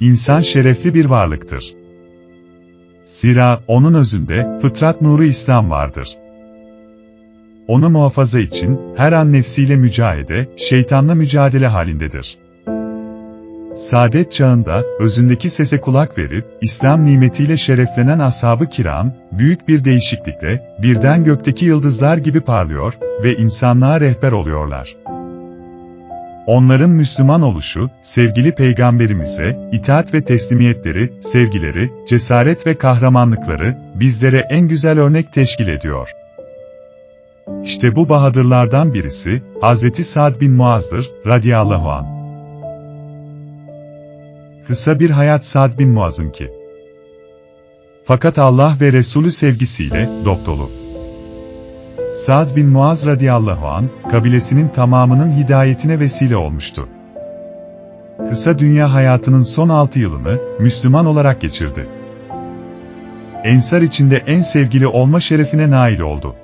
insan şerefli bir varlıktır. Zira onun özünde fıtrat nuru İslam vardır. Onu muhafaza için her an nefsiyle mücadele, şeytanla mücadele halindedir. Saadet çağında, özündeki sese kulak verip, İslam nimetiyle şereflenen ashab-ı kiram, büyük bir değişiklikle, birden gökteki yıldızlar gibi parlıyor ve insanlığa rehber oluyorlar. Onların Müslüman oluşu, sevgili peygamberimize, itaat ve teslimiyetleri, sevgileri, cesaret ve kahramanlıkları, bizlere en güzel örnek teşkil ediyor. İşte bu bahadırlardan birisi, Hazreti Sa'd bin Muaz'dır, radiyallahu anh. Kısa bir hayat Sa'd bin Muaz'ın ki. Fakat Allah ve Resulü sevgisiyle, dop dolu. Sa'd bin Muaz radıyallahu an, kabilesinin tamamının hidayetine vesile olmuştu. Kısa dünya hayatının son 6 yılını, Müslüman olarak geçirdi. Ensar içinde en sevgili olma şerefine nail oldu.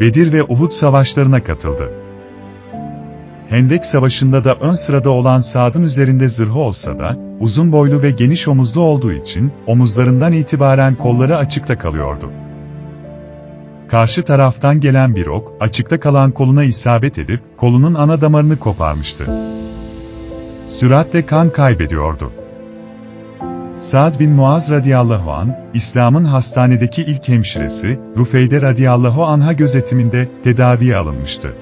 Bedir ve Uhud savaşlarına katıldı. Hendek Savaşı'nda da ön sırada olan Sa'd'ın üzerinde zırhı olsa da, uzun boylu ve geniş omuzlu olduğu için, omuzlarından itibaren kolları açıkta kalıyordu. Karşı taraftan gelen bir ok, açıkta kalan koluna isabet edip, kolunun ana damarını koparmıştı. Süratle kan kaybediyordu. Sa'd bin Muaz radıyallahu an, İslam'ın hastanedeki ilk hemşiresi, Rufeyde radıyallahu anha gözetiminde tedaviye alınmıştı.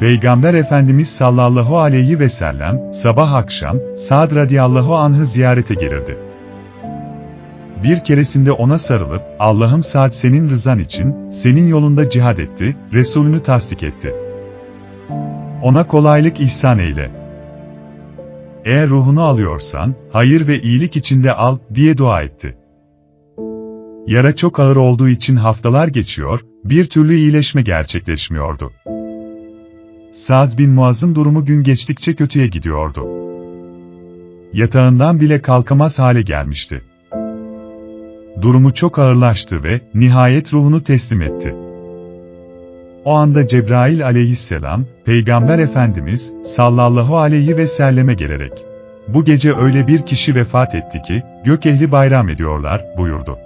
Peygamber Efendimiz sallallahu aleyhi ve sellem, sabah akşam, Sa'd radıyallahu anh'ı ziyarete gelirdi. Bir keresinde ona sarılıp, Allah'ım Sa'd senin rızan için, senin yolunda cihad etti, Resulünü tasdik etti. Ona kolaylık ihsan eyle. Eğer ruhunu alıyorsan, hayır ve iyilik içinde al, diye dua etti. Yara çok ağır olduğu için haftalar geçiyor, bir türlü iyileşme gerçekleşmiyordu. Sa'd bin Muaz'ın durumu gün geçtikçe kötüye gidiyordu. Yatağından bile kalkamaz hale gelmişti. Durumu çok ağırlaştı ve nihayet ruhunu teslim etti. O anda Cebrail aleyhisselam, Peygamber Efendimiz sallallahu aleyhi ve selleme gelerek, bu gece öyle bir kişi vefat etti ki, gök ehli bayram ediyorlar, buyurdu.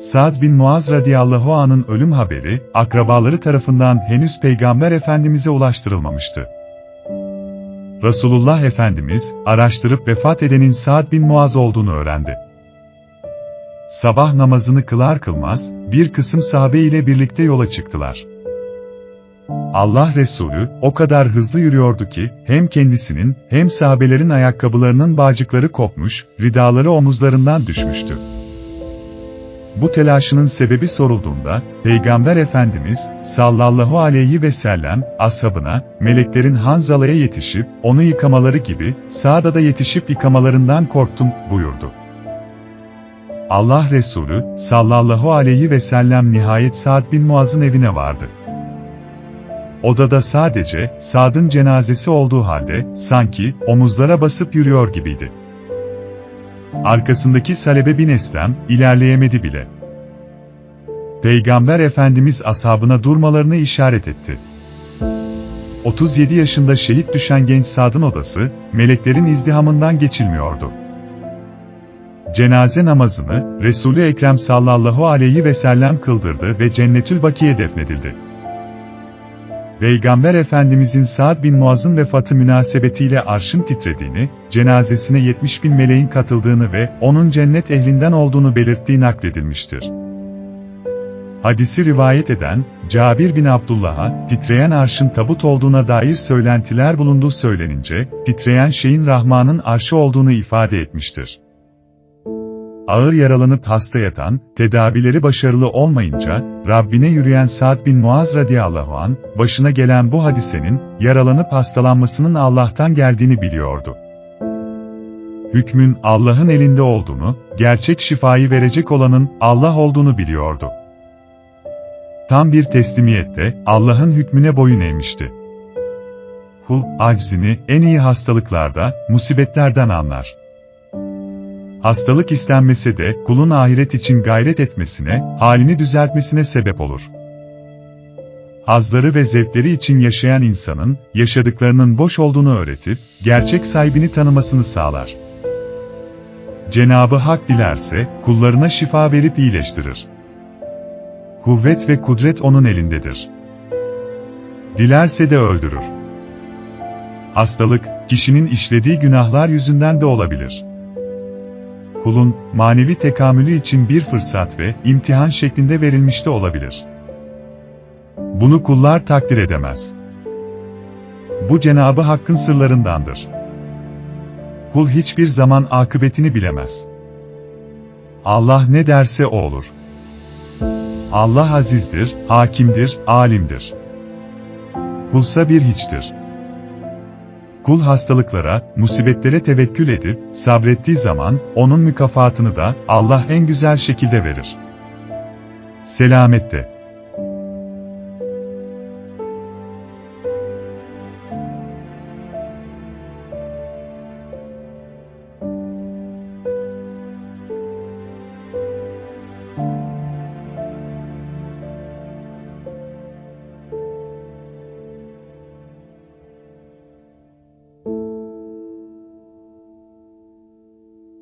Sa'd bin Muaz radıyallahu anın ölüm haberi, akrabaları tarafından henüz Peygamber Efendimiz'e ulaştırılmamıştı. Resulullah Efendimiz, araştırıp vefat edenin Sa'd bin Muaz olduğunu öğrendi. Sabah namazını kılar kılmaz, bir kısım sahabe ile birlikte yola çıktılar. Allah Resulü, o kadar hızlı yürüyordu ki, hem kendisinin, hem sahabelerin ayakkabılarının bağcıkları kopmuş, ridaları omuzlarından düşmüştü. Bu telaşının sebebi sorulduğunda, Peygamber Efendimiz, sallallahu aleyhi ve sellem, ashabına, meleklerin Hanzala'ya yetişip, onu yıkamaları gibi, sağda da yetişip yıkamalarından korktum, buyurdu. Allah Resulü, sallallahu aleyhi ve sellem nihayet Sa'd bin Muaz'ın evine vardı. Odada sadece, Sa'd'ın cenazesi olduğu halde, sanki, omuzlara basıp yürüyor gibiydi. Arkasındaki Salebe bin Eslem, ilerleyemedi bile. Peygamber Efendimiz ashabına durmalarını işaret etti. 37 yaşında şehit düşen genç Sad'ın odası, meleklerin izdihamından geçilmiyordu. Cenaze namazını, Resulü Ekrem sallallahu aleyhi ve sellem kıldırdı ve Cennetül Baki'ye defnedildi. Peygamber Efendimizin Sa'd bin Muaz'ın vefatı münasebetiyle arşın titrediğini, cenazesine 70 bin meleğin katıldığını ve onun cennet ehlinden olduğunu belirttiği nakledilmiştir. Hadisi rivayet eden, Cabir bin Abdullah'a, titreyen arşın tabut olduğuna dair söylentiler bulunduğu söylenince, titreyen şeyin Rahman'ın arşı olduğunu ifade etmiştir. Ağır yaralanıp hasta yatan, tedavileri başarılı olmayınca, Rabbine yürüyen Sa'd bin Muaz radıyallahu an, başına gelen bu hadisenin, yaralanıp hastalanmasının Allah'tan geldiğini biliyordu. Hükmün Allah'ın elinde olduğunu, gerçek şifayı verecek olanın Allah olduğunu biliyordu. Tam bir teslimiyette, Allah'ın hükmüne boyun eğmişti. Kul, aczini, en iyi hastalıklarda, musibetlerden anlar. Hastalık istenmese de, kulun ahiret için gayret etmesine, halini düzeltmesine sebep olur. hazları ve zevkleri için yaşayan insanın, yaşadıklarının boş olduğunu öğretip, gerçek sahibini tanımasını sağlar. Cenabı Hak dilerse, kullarına şifa verip iyileştirir. Kuvvet ve kudret onun elindedir. Dilerse de öldürür. Hastalık, kişinin işlediği günahlar yüzünden de olabilir. Kulun, manevi tekamülü için bir fırsat ve imtihan şeklinde verilmiş de olabilir. Bunu kullar takdir edemez. Bu Cenabı Hakk'ın sırlarındandır. Kul hiçbir zaman akıbetini bilemez. Allah ne derse o olur. Allah azizdir, hakimdir, alimdir. Kulsa bir hiçtir. Kul hastalıklara, musibetlere tevekkül edip, sabrettiği zaman, onun mükafatını da, Allah en güzel şekilde verir. Selamette.